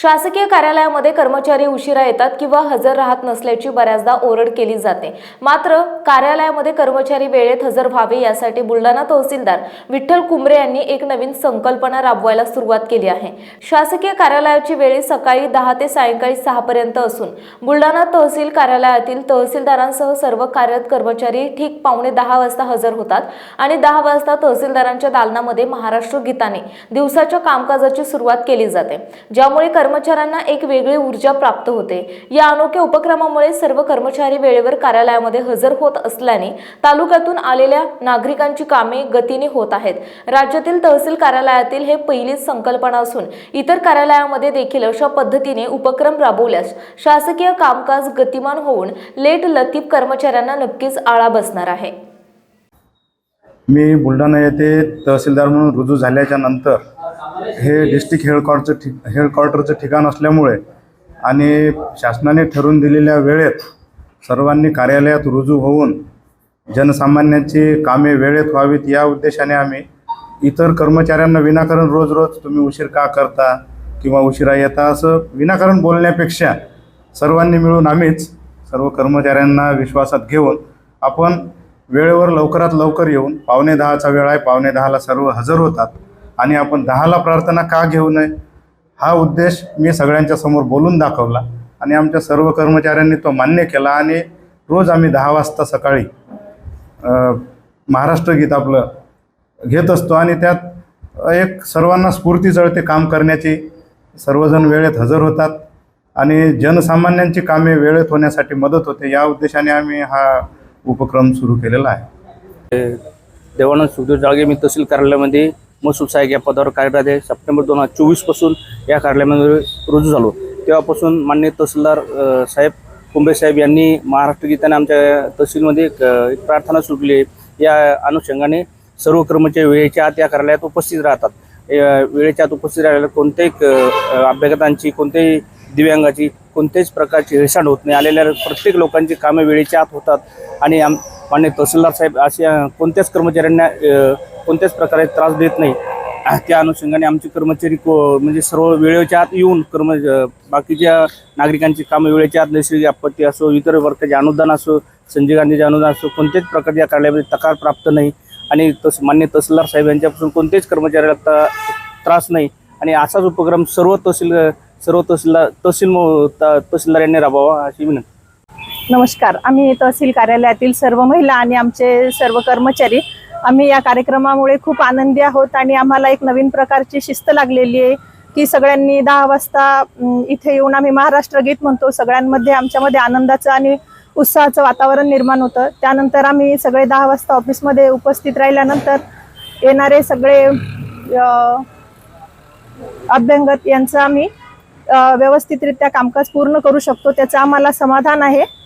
शासकीय कार्यालयामध्ये कर्मचारी उशिरा येतात किंवा हजर राहत नसल्याची बऱ्याचदा ओरड केली जाते. मात्र कार्यालयामध्ये कर्मचारी वेळेत हजर व्हावे यासाठी बुलढाणा तहसीलदार विठ्ठल कुंबरे यांनी एक नवीन संकल्पना राबवायला सुरुवात केली आहे. शासकीय कार्यालयाची वेळी सकाळी दहा ते सायंकाळी सहा पर्यंत असून बुलढाणा तहसील कार्यालयातील तहसीलदारांसह सर्व कार्यरत कर्मचारी ठीक पावणे दहा वाजता हजर होतात आणि दहा वाजता तहसीलदारांच्या दालनामध्ये महाराष्ट्र गीताने दिवसाच्या कामकाजाची सुरुवात केली जाते. ज्यामुळे कर्मचाऱ्यांना एक वेगळी ऊर्जा प्राप्त होते. या अनोख्या उपक्रमामुळे सर्व कर्मचारी वेळेवर कार्यालयामध्ये हजर होत असल्याने तालुक्यातून आलेल्या नागरिकांची कामे गतीने होत आहेत. राज्यातील तहसील कार्यालयातील हे पहिलीच संकल्पना असून इतर कार्यालयामध्ये देखील अशा पद्धतीने उपक्रम राबवल्यास शासकीय कामकाज गतिमान होऊन लेट लतीफ कर्मचाऱ्यांना नक्कीच आळा बसणार आहे. मी बुलढाणा येथे तहसीलदार म्हणून रुजू झाल्याच्यानंतर हे डिस्ट्रिक्ट हेडक्वार्टरचं ठिक हेडक्वार्टरचं ठिकाण असल्यामुळे आणि शासनाने ठरवून दिलेल्या वेळेत सर्वांनी कार्यालयात रुजू होऊन जनसामान्यांची कामे वेळेत व्हावीत या उद्देशाने आम्ही इतर कर्मचाऱ्यांना विनाकारण रोज रोज तुम्ही उशीर का करता किंवा उशिरा येता असं विनाकारण बोलण्यापेक्षा सर्वांनी मिळून आम्हीच सर्व कर्मचाऱ्यांना विश्वासात घेऊन आपण वेळेवर लवकरात लवकर येऊन पावणे दहाचा वेळ आहे पावणे दहाला सर्व हजर होतात. आणि आपण दहाला प्रार्थना का घेऊ नये? हा उद्देश मी सगळ्यांच्या समोर बोलून दाखवला आणि आमच्या सर्व कर्मचाऱ्यांनी तो मान्य केला आणि रोज आम्ही दहा वाजता सकाळी महाराष्ट्र गीत आपलं घेत असतो आणि त्यात एक सर्वांना स्फूर्ती जळते काम करण्याची. सर्वजण वेळेत हजर होतात आणि जनसामान्यांची कामे वेळेत होण्यासाठी मदत होते. या उद्देशाने आम्ही हा उपक्रम सुरू केलेला आहे. देवानंद सुखदेव जाळगे मी तहसील कार्यालयामध्ये महसूल सहाय्यक या पदावर कार्यरत आहे. सप्टेंबर दोन हजार चोवीसपासून या कार्यालयामध्ये रुजू झालो. तेव्हापासून मान्य तहसीलदार साहेब कुंभे साहेब यांनी महाराष्ट्र गीताने आमच्या तहसीलमध्ये एक प्रार्थना सुरू केली. आहे या अनुषंगाने सर्व कर्मचारी वेळेच्या आत या कार्यालयात उपस्थित राहतात. या वेळेच्या आत उपस्थित राहिलेल्या कोणत्याही अभ्यागतांची कोणत्याही दिव्यांगाची कोणत्याच प्रकारची हेळसांड होत नाही. आलेल्या प्रत्येक लोकांची कामे वेळेच्या आत होतात. आणि आम मान्य तहसीलदार साहेब अशा कोणत्याच कर्मचाऱ्यांना कोणत्याच प्रकारे त्रास देत नाही. त्या अनुषंगाने आमचे कर्मचारी को म्हणजे सर्व वेळेच्या आत येऊन कर्म बाकीच्या नागरिकांची कामं वेळेच्या आत नैसर्गिक आपत्ती असो इतर वर्गाचे अनुदान असो संजय गांधीचे अनुदान असो कोणत्याच प्रकारच्या कार्यालयामध्ये तकार प्राप्त नाही. आणि तस मान्य तहसीलदार साहेब यांच्यापासून कोणत्याच कर्मचाऱ्याला ता- त्रास नाही. आणि असाच उपक्रम सर्व तहसील सर्व तहसीलदार तहसील मो- तहसीलदार यांनी राबवावा अशी विनंती. नमस्कार. आम्ही तहसील कार्यालयातील सर्व महिला आणि आमचे सर्व कर्मचारी आम्ही या कार्यक्रमामुळे खूप आनंदी आहोत आणि आम्हाला एक नवीन प्रकारची शिस्त लागलेली आहे की सगळ्यांनी दहा वाजता इथे येऊन आम्ही महाराष्ट्र गीत म्हणतो. सगळ्यांमध्ये आमच्यामध्ये आनंदाचं आणि उत्साहाचं वातावरण निर्माण होतं. त्यानंतर आम्ही सगळे दहा वाजता ऑफिसमध्ये उपस्थित राहिल्यानंतर येणारे सगळे अभ्यंगत यांचं आम्ही व्यवस्थितरित्या कामकाज पूर्ण करू शकतो. त्याचं आम्हाला समाधान आहे.